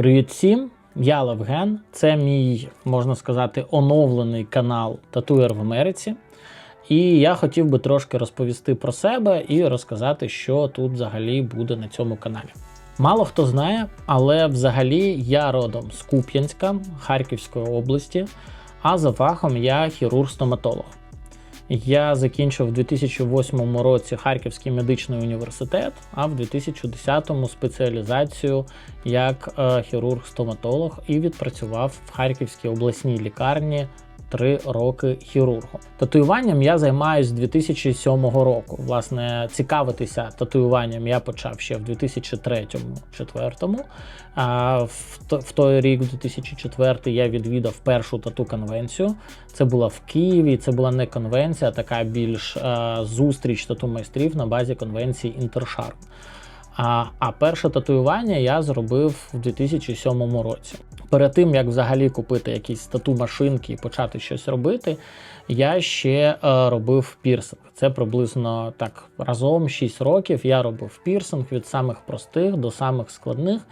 Привіт всім! Я Левген. Це мій, можна сказати, оновлений канал Татуєр в Америці. І я хотів би трошки розповісти про себе і розказати, що тут взагалі буде на цьому каналі. Мало хто знає, але взагалі я родом з Куп'янська Харківської області, а за фахом я хірург-стоматолог. Я закінчив у 2008 році Харківський медичний університет, а в 2010-му спеціалізацію як е, хірург-стоматолог і відпрацював в Харківській обласній лікарні три роки хірургом. Татуюванням я займаюся з 2007 року. Власне, цікавитися татуюванням я почав ще в 2003-2004. А в, той рік, в 2004, я відвідав першу тату конвенцію. Це була в Києві. Це була не конвенція, а така більш е, зустріч тату майстрів на базі конвенції Інтершарм. А, перше татуювання я зробив в 2007 році. Перед тим як взагалі купити якісь тату машинки і почати щось робити, я ще е, робив пірсинг. Це приблизно так разом 6 років. Я робив пірсинг від самих простих до самих складних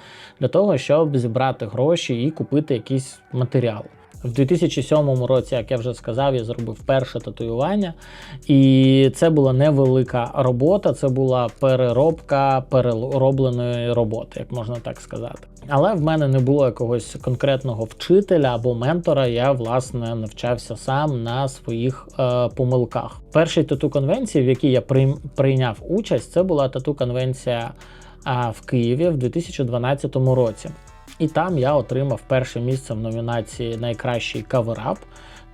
для того, щоб зібрати гроші і купити якийсь матеріал. В 2007 році, як я вже сказав, я зробив перше татуювання, і це була невелика робота, це була переробка переробленої роботи, як можна так сказати. Але в мене не було якогось конкретного вчителя або ментора. Я власне навчався сам на своїх е, помилках. Першій тату конвенції, в якій я прийняв участь, це була тату конвенція в Києві в 2012 році. І там я отримав перше місце в номінації Найкращий каверап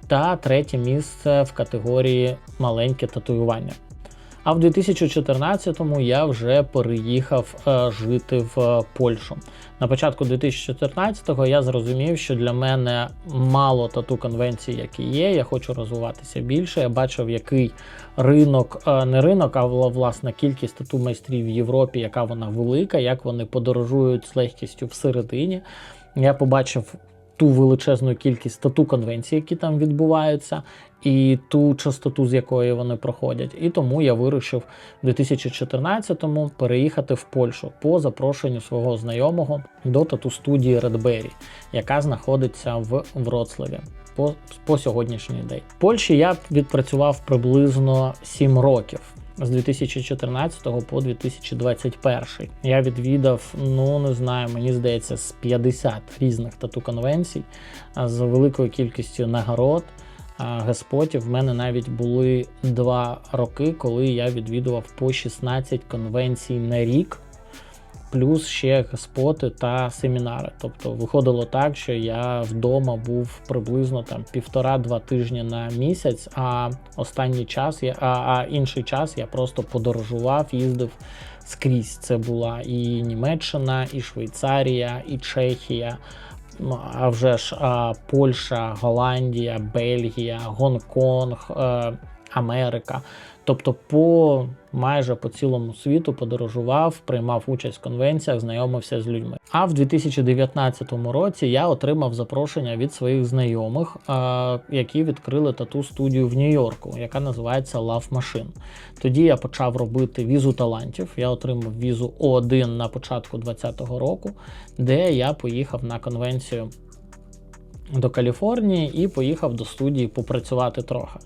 та третє місце в категорії Маленьке татуювання. А в 2014-му я вже переїхав е, жити в е, Польщу. На початку 2014-го я зрозумів, що для мене мало тату конвенцій, які є. Я хочу розвиватися більше. Я бачив, який ринок, е, не ринок, а вла- власне кількість тату майстрів в Європі, яка вона велика, як вони подорожують з легкістю всередині. Я побачив ту величезну кількість тату конвенцій, які там відбуваються, і ту частоту, з якої вони проходять. І тому я вирішив в 2014-му переїхати в Польщу по запрошенню свого знайомого до тату студії Redberry, яка знаходиться в Вроцлаві. По, по сьогоднішній день. В Польщі я відпрацював приблизно 7 років. З 2014 по 2021 я відвідав, ну не знаю, мені здається, з 50 різних тату конвенцій з великою кількістю нагород. Господів в мене навіть були два роки, коли я відвідував по 16 конвенцій на рік, плюс ще геспоти та семінари. Тобто виходило так, що я вдома був приблизно там півтора-два тижні на місяць, а останній час я, а, а інший час я просто подорожував, їздив скрізь. Це була і Німеччина, і Швейцарія, і Чехія. Ну, а вже ж а, Польща, Голландія, Бельгія, Гонконг, е, Америка. Тобто, по майже по цілому світу подорожував, приймав участь в конвенціях, знайомився з людьми. А в 2019 році я отримав запрошення від своїх знайомих, е, які відкрили тату студію в Нью-Йорку, яка називається Love Machine. Тоді я почав робити візу талантів. Я отримав візу О1 на початку 2020 року, де я поїхав на конвенцію до Каліфорнії і поїхав до студії попрацювати трохи.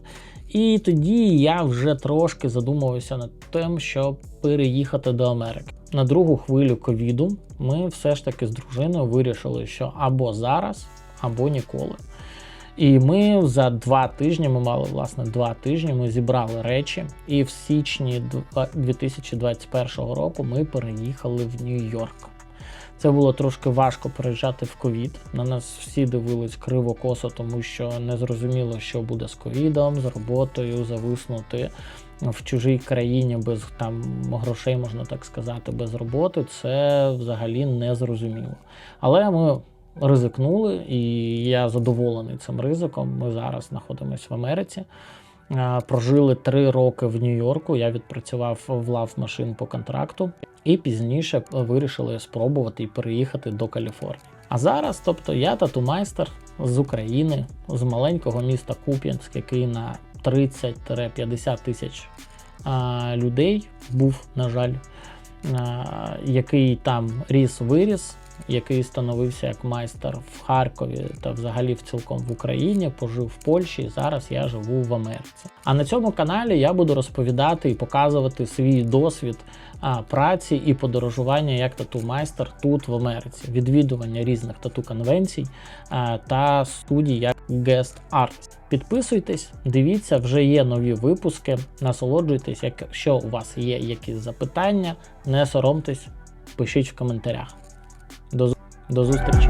І тоді я вже трошки задумувався над тим, щоб переїхати до Америки. На другу хвилю ковіду ми все ж таки з дружиною вирішили, що або зараз, або ніколи. І ми за два тижні, ми мали власне два тижні, ми зібрали речі, і в січні два- 2021 року ми переїхали в Нью-Йорк. Це було трошки важко переїжджати в ковід. На нас всі дивились криво-косо, тому що не зрозуміло, що буде з ковідом, з роботою, зависнути в чужій країні без там грошей, можна так сказати, без роботи. Це взагалі не зрозуміло. Але ми ризикнули, і я задоволений цим ризиком. Ми зараз знаходимося в Америці. Е, Прожили три роки в Нью-Йорку. Я відпрацював в лав машин по контракту, і пізніше вирішили спробувати і переїхати до Каліфорнії. А зараз, тобто, я тату-майстер з України, з маленького міста Куп'янськ, який на 30-50 тисяч людей був, на жаль, який там ріс виріс. Який становився як майстер в Харкові та взагалі в цілком в Україні, пожив в Польщі. і Зараз я живу в Америці. А на цьому каналі я буду розповідати і показувати свій досвід а, праці і подорожування як тату-майстер тут в Америці, відвідування різних тату-конвенцій а, та студій як guest artist. Підписуйтесь, дивіться, вже є нові випуски. Насолоджуйтесь. Якщо у вас є якісь запитання, не соромтесь, пишіть в коментарях. До, зу- зустрічі!